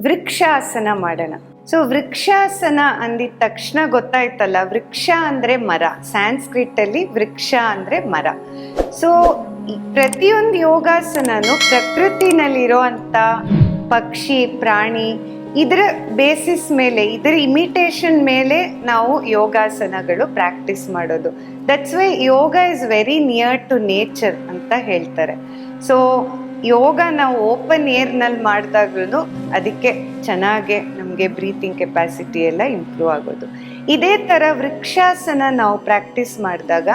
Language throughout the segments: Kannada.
ವೃಕ್ಷಾಸನ ಮಾಡೋಣ. ಸೊ ವೃಕ್ಷಾಸನ ಅಂದಿದ ತಕ್ಷಣ ಗೊತ್ತಾಯ್ತಲ್ಲ, ವೃಕ್ಷ ಅಂದ್ರೆ ಮರ. ಸ್ಯಾನ್ಸ್ಕ್ರಿಟ್ ಅಲ್ಲಿ ವೃಕ್ಷ ಅಂದ್ರೆ ಮರ. ಸೊ ಪ್ರತಿಯೊಂದು ಯೋಗಾಸನನು ಪ್ರಕೃತಿನಲ್ಲಿರುವಂತ ಪಕ್ಷಿ, ಪ್ರಾಣಿ ಇದರ ಬೇಸಿಸ್ ಮೇಲೆ, ಇದರ ಇಮಿಟೇಷನ್ ಮೇಲೆ ನಾವು ಯೋಗಾಸನಗಳು ಪ್ರಾಕ್ಟೀಸ್ ಮಾಡೋದು. That's why yoga is very near to nature ಅಂತ ಹೇಳ್ತಾರೆ. ಸೊ ಯೋಗ ನಾವು ಓಪನ್ ಏರ್ನಲ್ಲಿ ಮಾಡಿದಾಗ್ಲೂ ಅದಕ್ಕೆ ಚೆನ್ನಾಗೆ ನಮಗೆ ಬ್ರೀತಿಂಗ್ ಕೆಪಾಸಿಟಿ ಎಲ್ಲ ಇಂಪ್ರೂವ್ ಆಗೋದು. ಇದೇ ಥರ ವೃಕ್ಷಾಸನ ನಾವು ಪ್ರಾಕ್ಟೀಸ್ ಮಾಡಿದಾಗ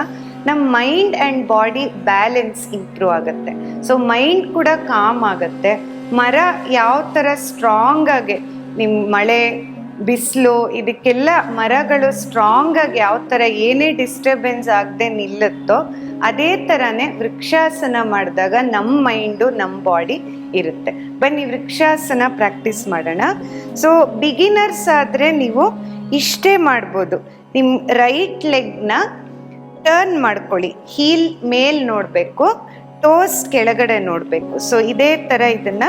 ನಮ್ಮ mind and body balance improve ಆಗುತ್ತೆ. ಸೊ ಮೈಂಡ್ ಕೂಡ ಕಾಮ್ ಆಗುತ್ತೆ. ಮರ ಯಾವ ಥರ ಸ್ಟ್ರಾಂಗ್ ಆಗಿ ನಿಮ್ಮ ಮಳೆ, ಬಿಸಿಲು, ಇದಕ್ಕೆಲ್ಲ ಮರಗಳು ಸ್ಟ್ರಾಂಗ್ ಆಗಿ ಯಾವ ಥರ ಏನೇ ಡಿಸ್ಟರ್ಬೆನ್ಸ್ ಆಗದೆ ನಿಲ್ಲುತ್ತೋ, ಅದೇ ಥರನೇ ವೃಕ್ಷಾಸನ ಮಾಡಿದಾಗ ನಮ್ಮ ಮೈಂಡು ನಮ್ಮ ಬಾಡಿ ಇರುತ್ತೆ. ಬನ್ನಿ ವೃಕ್ಷಾಸನ ಪ್ರಾಕ್ಟೀಸ್ ಮಾಡೋಣ. ಸೊ ಬಿಗಿನರ್ಸ್ ಆದರೆ ನೀವು ಇಷ್ಟೇ ಮಾಡ್ಬೋದು. ನಿಮ್ಮ ರೈಟ್ ಲೆಗ್ನ ಟರ್ನ್ ಮಾಡ್ಕೊಳ್ಳಿ. ಹೀಲ್ ಮೇಲ್ ನೋಡಬೇಕು. ಟೋಸ್ ಕೆಳಗಡೆ ನೋಡಬೇಕು. ಸೊ ಇದೇ ಥರ ಇದನ್ನ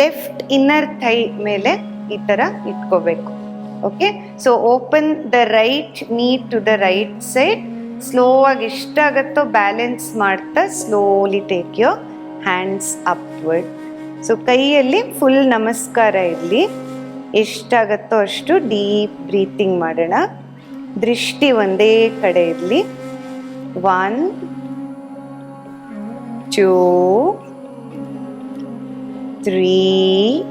ಲೆಫ್ಟ್ ಇನ್ನರ್ ಥೈ ಮೇಲೆ ಈ ಥರ ಇಟ್ಕೋಬೇಕು. Okay so open the right knee to the right side slow ಆಗಿ ಎಷ್ಟಾಗತ್ತೋ ಬ್ಯಾಲೆನ್ಸ್ ಮಾಡ್ತಾ slowly take your hands upward so ಕೈಯಲ್ಲಿ ಫುಲ್ ನಮಸ್ಕಾರ ಇರಲಿ. ಎಷ್ಟಾಗತ್ತೋ ಅಷ್ಟು ಡೀಪ್ ಬ್ರೀತಿಂಗ್ ಮಾಡೋಣ. ದೃಷ್ಟಿ ಒಂದೇ ಕಡೆ ಇರಲಿ. One two, three,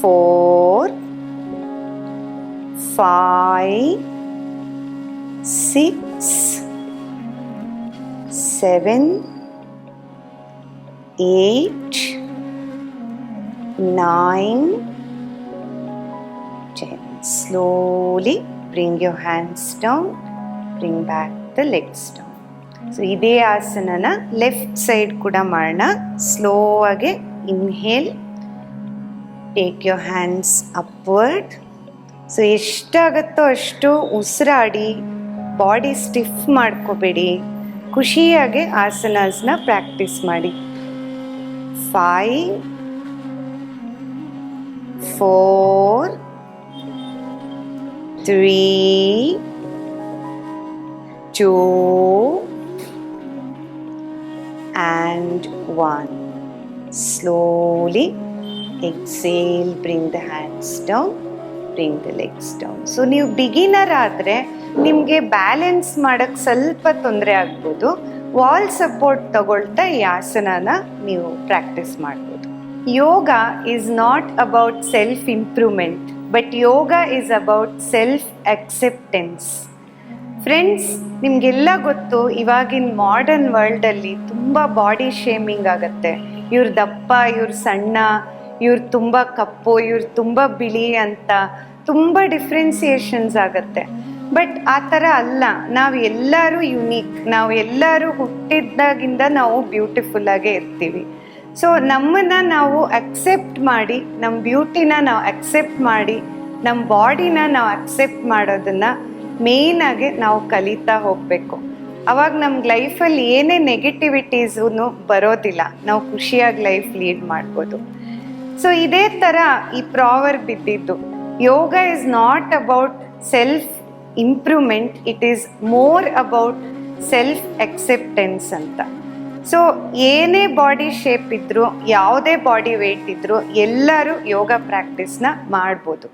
four, five, six, seven, eight, nine, ten. Slowly bring your hands down, bring back the legs down. So ಇದೇ ಆಸನನ ಲೆಫ್ಟ್ ಸೈಡ್ ಕೂಡ ಮಾಡೋಣ ಸ್ಲೋ ಆಗಿ inhale take your hands upward so ಎಷ್ಟಾಗತ್ತೋ ಅಷ್ಟು ಉಸಿರಾಡಿ ಬಾಡಿ ಸ್ಟಿಫ್ ಮಾಡ್ಕೋಬೇಡಿ. ಖುಷಿಯಾಗಿ ಆಸನಸ್ನ ಪ್ರಾಕ್ಟೀಸ್ ಮಾಡಿ. Five four three two, and one. Slowly exhale, bring the hands down, bring the legs down. So ನೀವು ಬಿಗಿನರ್ ಆದರೆ ನಿಮಗೆ ಬ್ಯಾಲೆನ್ಸ್ ಮಾಡೋಕ್ಕೆ ಸ್ವಲ್ಪ ತೊಂದರೆ ಆಗ್ಬೋದು ವಾಲ್ ಸಪೋರ್ಟ್ ತಗೊಳ್ತಾ ಈ ಆಸನನ ನೀವು ಪ್ರಾಕ್ಟೀಸ್ ಮಾಡ್ಬೋದು yoga is not about self improvement but yoga is about self acceptance friends ನಿಮಗೆಲ್ಲ ಗೊತ್ತು ಇವಾಗಿನ ಮಾಡರ್ನ್ ವರ್ಲ್ಡಲ್ಲಿ ತುಂಬ ಬಾಡಿ ಶೇಮಿಂಗ್ ಆಗುತ್ತೆ. ಇವ್ರ ದಪ್ಪ, ಇವ್ರ ಸಣ್ಣ, ಇವ್ರು ತುಂಬ ಕಪ್ಪು, ಇವ್ರು ತುಂಬ ಬಿಳಿ ಅಂತ ತುಂಬ ಡಿಫ್ರೆನ್ಸಿಯೇಷನ್ಸ್ ಆಗುತ್ತೆ. ಬಟ್ ಆ ಥರ ಅಲ್ಲ, ನಾವು ಎಲ್ಲರೂ ಯುನೀಕ್ ನಾವು ಎಲ್ಲರೂ ಹುಟ್ಟಿದ್ದಾಗಿಂದ ನಾವು ಬ್ಯೂಟಿಫುಲ್ ಆಗೇ ಇರ್ತೀವಿ. ಸೊ ನಮ್ಮನ್ನ ನಾವು ಅಕ್ಸೆಪ್ಟ್ ಮಾಡಿ ನಮ್ಮ ಬ್ಯೂಟಿನ ನಾವು ಅಕ್ಸೆಪ್ಟ್ ಮಾಡಿ ನಮ್ಮ ಬಾಡಿನ ನಾವು ಅಕ್ಸೆಪ್ಟ್ ಮಾಡೋದನ್ನ ಮೇಯ್ನಾಗಿ ನಾವು ಕಲಿತಾ ಹೋಗಬೇಕು. ಅವಾಗ ನಮ್ಗೆ ಲೈಫಲ್ಲಿ ಏನೇ ನೆಗೆಟಿವಿಟೀಸೂ ಬರೋದಿಲ್ಲ. ನಾವು ಖುಷಿಯಾಗಿ ಲೈಫ್ ಲೀಡ್ ಮಾಡ್ಬೋದು. ಸೊ ಇದೇ ಥರ ಈ ಪ್ರಾವರ್ ಬಿದ್ದಿದ್ದು yoga is not about self improvement it is more about self acceptance ಅಂತ. ಸೊ ಏನೇ ಬಾಡಿ ಶೇಪ್ ಇದ್ರು, ಯಾವುದೇ ಬಾಡಿ ವೇಟ್ ಇದ್ರು ಎಲ್ಲರೂ ಯೋಗ ಪ್ರಾಕ್ಟೀಸ್ನ ಮಾಡ್ಬೋದು.